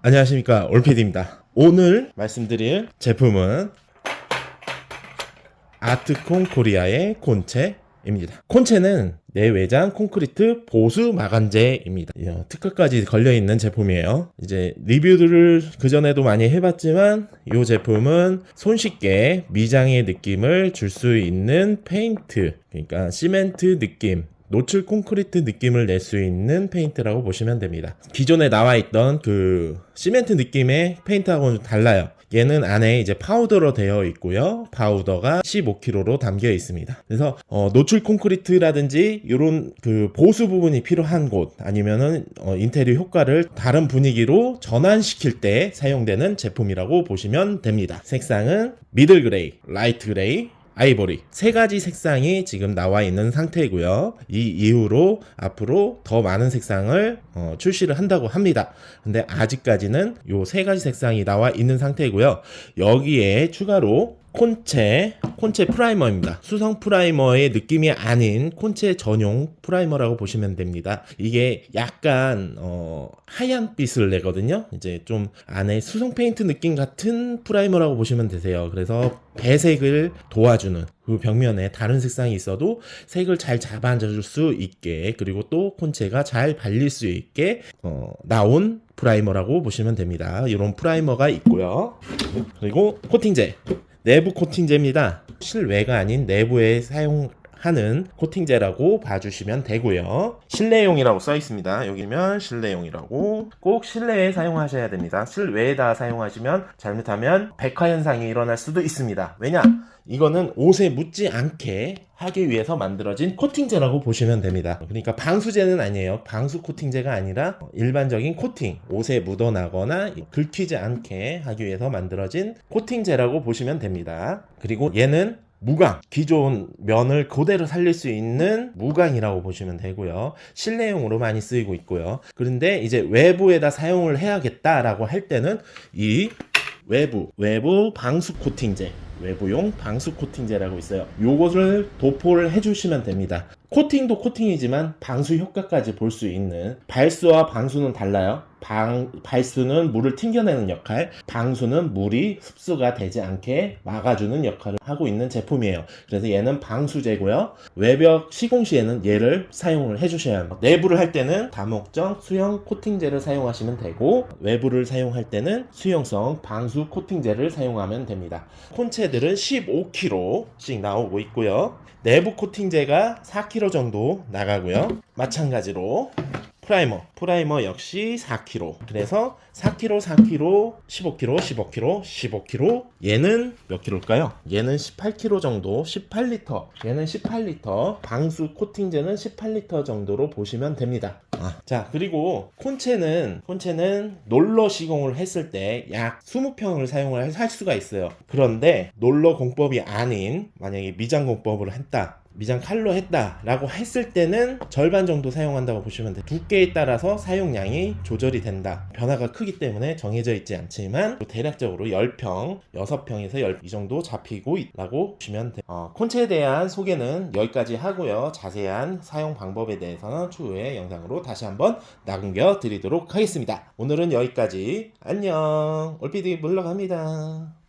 안녕하십니까 올피디입니다. 오늘 말씀드릴 제품은 아트콘 코리아의 콘체 입니다. 콘체는 내외장 콘크리트 보수 마간재입니다. 어, 특허까지 걸려있는 제품이에요. 이제 리뷰들을 그전에도 많이 해봤지만 이 제품은 손쉽게 미장의 느낌을 줄 수 있는 페인트 그러니까 시멘트 느낌 노출 콘크리트 느낌을 낼 수 있는 페인트라고 보시면 됩니다. 기존에 나와 있던 그 시멘트 느낌의 페인트하고는 좀 달라요. 얘는 안에 이제 파우더로 되어 있고요. 파우더가 15kg로 담겨 있습니다. 그래서 어, 노출 콘크리트라든지 이런 그 보수 부분이 필요한 곳 아니면은 어, 인테리어 효과를 다른 분위기로 전환시킬 때 사용되는 제품이라고 보시면 됩니다. 색상은 미들 그레이, 라이트 그레이, 아이보리 세 가지 색상이 지금 나와 있는 상태이고요. 이 이후로 앞으로 더 많은 색상을 어, 출시를 한다고 합니다. 근데 아직까지는 요 세 가지 색상이 나와 있는 상태이고요. 여기에 추가로 콘체, 콘체 프라이머입니다. 수성 프라이머의 느낌이 아닌 콘체 전용 프라이머라고 보시면 됩니다. 이게 약간 어, 하얀 빛을 내거든요. 이제 좀 안에 수성 페인트 느낌 같은 프라이머라고 보시면 되세요. 그래서 배색을 도와주는 그 벽면에 다른 색상이 있어도 색을 잘 잡아줄 수 있게 그리고 또 콘체가 잘 발릴 수 있게 어, 나온 프라이머라고 보시면 됩니다. 이런 프라이머가 있고요. 그리고 코팅제. 내부 코팅제입니다. 실외가 아닌 내부에 사용 하는 코팅제라고 봐주시면 되고요. 실내용이라고 써 있습니다. 여기면 실내용이라고 꼭 실내에 사용하셔야 됩니다. 실외에다 사용하시면 잘못하면 백화 현상이 일어날 수도 있습니다. 왜냐? 이거는 옷에 묻지 않게 하기 위해서 만들어진 코팅제라고 보시면 됩니다. 그러니까 방수제는 아니에요. 방수 코팅제가 아니라 일반적인 코팅, 옷에 묻어나거나 긁히지 않게 하기 위해서 만들어진 코팅제라고 보시면 됩니다. 그리고 얘는 무광, 기존 면을 그대로 살릴 수 있는 무광이라고 보시면 되고요. 실내용으로 많이 쓰이고 있고요. 그런데 이제 외부에다 사용을 해야겠다라고 할 때는 이 외부, 외부 방수 코팅제, 외부용 방수 코팅제라고 있어요. 요것을 도포를 해주시면 됩니다. 코팅도 코팅이지만 방수 효과까지 볼 수 있는 발수와 방수는 달라요. 방, 발수는 물을 튕겨내는 역할, 방수는 물이 흡수가 되지 않게 막아주는 역할을 하고 있는 제품이에요. 그래서 얘는 방수제고요. 외벽 시공 시에는 얘를 사용을 해주셔야 합니다. 내부를 할 때는 다목적 수형 코팅제를 사용하시면 되고 외부를 사용할 때는 수용성 방수 코팅제를 사용하면 됩니다. 콘체들은 15kg씩 나오고 있고요. 내부 코팅제가 4kg 정도 나가고요. 마찬가지로 프라이머, 프라이머 역시 4kg. 그래서 4kg, 4kg, 15kg, 15kg, 15kg. 얘는 몇 킬로일까요? 얘는 18kg 정도, 18리터. 얘는 18리터. 방수 코팅제는 18리터 정도로 보시면 됩니다. 아, 자, 그리고 콘체는 콘체는 놀러 시공을 했을 때 약 20평을 사용을 할 수가 있어요. 그런데 놀러 공법이 아닌 만약에 미장 공법을 했다. 미장 칼로 했다라고 했을 때는 절반 정도 사용한다고 보시면 돼요. 두께에 따라서 사용량이 조절이 된다. 변화가 크기 때문에 정해져 있지 않지만 대략적으로 10평, 6평에서 10, 이 정도 잡히고 있다고 보시면 돼요. 어, 콘체에 대한 소개는 여기까지 하고요. 자세한 사용 방법에 대해서는 추후에 영상으로 다시 한번 남겨 드리도록 하겠습니다. 오늘은 여기까지. 안녕. 올피디 물러갑니다.